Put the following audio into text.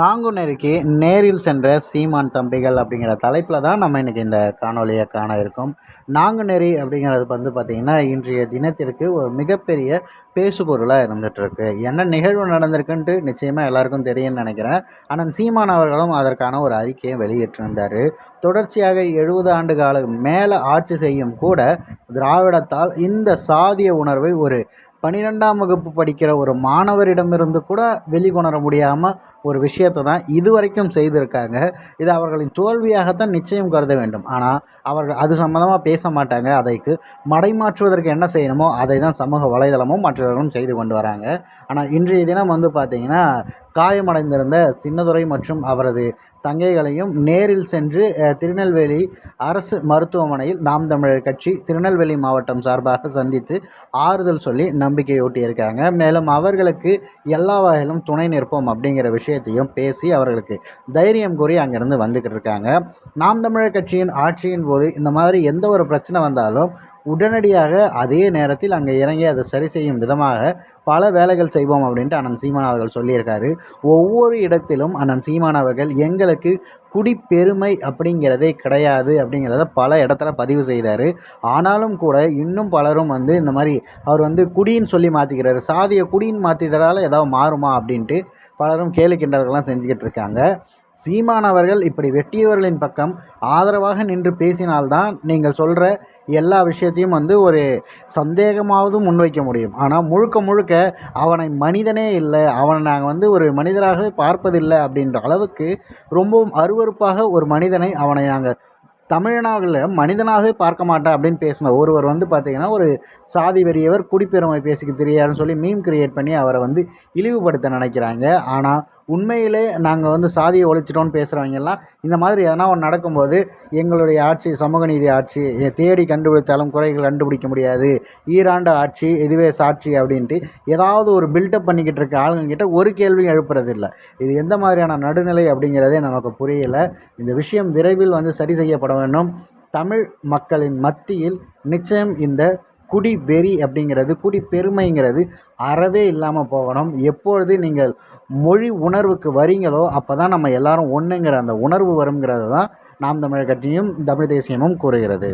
நாங்குநேரிக்கு நேரில் சென்ற சீமான் தம்பிகள் அப்படிங்கிற தலைப்பில் தான் நம்ம இன்றைக்கி இந்த காணொலியை காண இருக்கோம். நாங்குநேரி அப்படிங்கிறது வந்து பார்த்திங்கன்னா இன்றைய தினத்திற்கு ஒரு மிகப்பெரிய பேசுபொருளாக இருந்துகிட்ருக்கு என்ன நிகழ்வு நடந்திருக்குன்ட்டு நிச்சயமாக எல்லாருக்கும் தெரியும்னு நினைக்கிறேன். ஆனால் சீமான் அவர்களும் அதற்கான ஒரு அறிக்கையை வெளியிட்டிருந்தார். தொடர்ச்சியாக எழுபது ஆண்டு காலம் மேலே ஆட்சி செய்யும் கூட திராவிடத்தால் இந்த சாதிய உணர்வை ஒரு பன்னிரெண்டாம் வகுப்பு படிக்கிற ஒரு மாணவரிடமிருந்து கூட வெளிக்கொணர முடியாமல் ஒரு விஷயத்தை தான் இதுவரைக்கும் செய்திருக்காங்க. இது அவர்களின் தோல்வியாகத்தான் நிச்சயம் கருத வேண்டும். ஆனால் அவர்கள் அது சம்மந்தமாக பேச மாட்டாங்க. அதைக்கு மடைமாற்றுவதற்கு என்ன செய்யணுமோ அதை தான் சமூக வலைதளமும் மற்றவர்களும் செய்து கொண்டு வராங்க. ஆனால் இன்றைய தினம் வந்து பார்த்திங்கன்னா காயமடைந்திருந்த சின்னதுரை மற்றும் அவரது தங்கைகளையும் நேரில் சென்று திருநெல்வேலி அரசு மருத்துவமனையில் நாம் தமிழர் கட்சி திருநெல்வேலி மாவட்டம் சார்பாக சந்தித்து ஆறுதல் சொல்லி நம்பிக்கையூட்டியிருக்காங்க. மேலும் அவர்களுக்கு எல்லா வகையிலும் துணை நிற்போம் அப்படிங்கிற விஷயத்தையும் பேசி அவர்களுக்கு தைரியம் கூறி அங்கேருந்து வந்துக்கிட்டு இருக்காங்க. நாம் தமிழர் கட்சியின் ஆட்சியின் போது இந்த மாதிரி எந்த ஒரு பிரச்சனை வந்தாலும் உடனடியாக அதே நேரத்தில் அங்கே இறங்கி அதை சரி செய்யும் விதமாக பல வேலைகள் செய்வோம் அப்படின்ட்டு அண்ணன் சீமான் அவர்கள் சொல்லியிருக்காரு. ஒவ்வொரு இடத்திலும் அண்ணன் சீமான் அவர்கள் எங்களுக்கு குடிப்பெருமை அப்படிங்கிறதே கிடையாது அப்படிங்கிறத பல இடத்துல பதிவு செய்தார். ஆனாலும் கூட இன்னும் பலரும் வந்து இந்த மாதிரி அவர் வந்து குடின்னு சொல்லி மாற்றிக்கிறாரு சாதியை குடின்னு மாற்றிதரால் ஏதாவது மாறுமா அப்படின்ட்டு பலரும் கேலி கிண்டல்கள்லாம் செஞ்சுக்கிட்டு இருக்காங்க. சீமான் அவர்கள் இப்படி வெட்டியவர்களின் பக்கம் ஆதரவாக நின்று பேசினால்தான் நீங்கள் சொல்கிற எல்லா விஷயத்தையும் வந்து ஒரு சந்தேகமாவது முன்வைக்க முடியும். ஆனால் முழுக்க முழுக்க அவனை மனிதனே இல்லை அவனை நாங்கள் வந்து ஒரு மனிதராகவே பார்ப்பதில்லை அப்படின்ற அளவுக்கு ரொம்பவும் அருவறுப்பாக ஒரு மனிதனை அவனை நாங்கள் தமிழ்நாட்டில் மனிதனாகவே பார்க்க மாட்டேன் அப்படின்னு பேசின ஒருவர் வந்து பார்த்திங்கன்னா ஒரு சாதி வெறியவர் குடிப்பெருமை பேசிக்க தெரியாருன்னு சொல்லி மீம் கிரியேட் பண்ணி அவரை வந்து இழிவுபடுத்த நினைக்கிறாங்க. ஆனால் உண்மையிலே நாங்கள் வந்து சாதியை ஒழிச்சிட்டோன்னு பேசுகிறவங்கெல்லாம் இந்த மாதிரி எதனா ஒன்று நடக்கும்போது எங்களுடைய ஆட்சி சமூக நீதி ஆட்சி தேடி கண்டுபிடித்தாலும் குறைகள் கண்டுபிடிக்க முடியாது. ஈராண்டு ஆட்சி இதுவே சாட்சி அப்படின்ட்டு ஏதாவது ஒரு பில்டப் பண்ணிக்கிட்டு இருக்க ஆளுங்கக்கிட்ட ஒரு கேள்வியும் எழுப்புறதில்லை. இது எந்த மாதிரியான நடுநிலை அப்படிங்கிறதே நமக்கு புரியலை. இந்த விஷயம் விரைவில் வந்து சரி செய்யப்பட வேண்டும். தமிழ் மக்களின் மத்தியில் நிச்சயம் இந்த குடி வெறி அப்படிங்கிறது குடி பெருமைங்கிறது அறவே இல்லாமல் போகணும். எப்பொழுது நீங்கள் மொழி உணர்வுக்கு வரீங்களோ அப்போ தான் நம்ம எல்லாரும் ஒன்றுங்கிற அந்த உணர்வு வருங்கிறது தான் நாம் தமிழர் கட்சியும் தமிழ் தேசியமும் கூறுகிறது.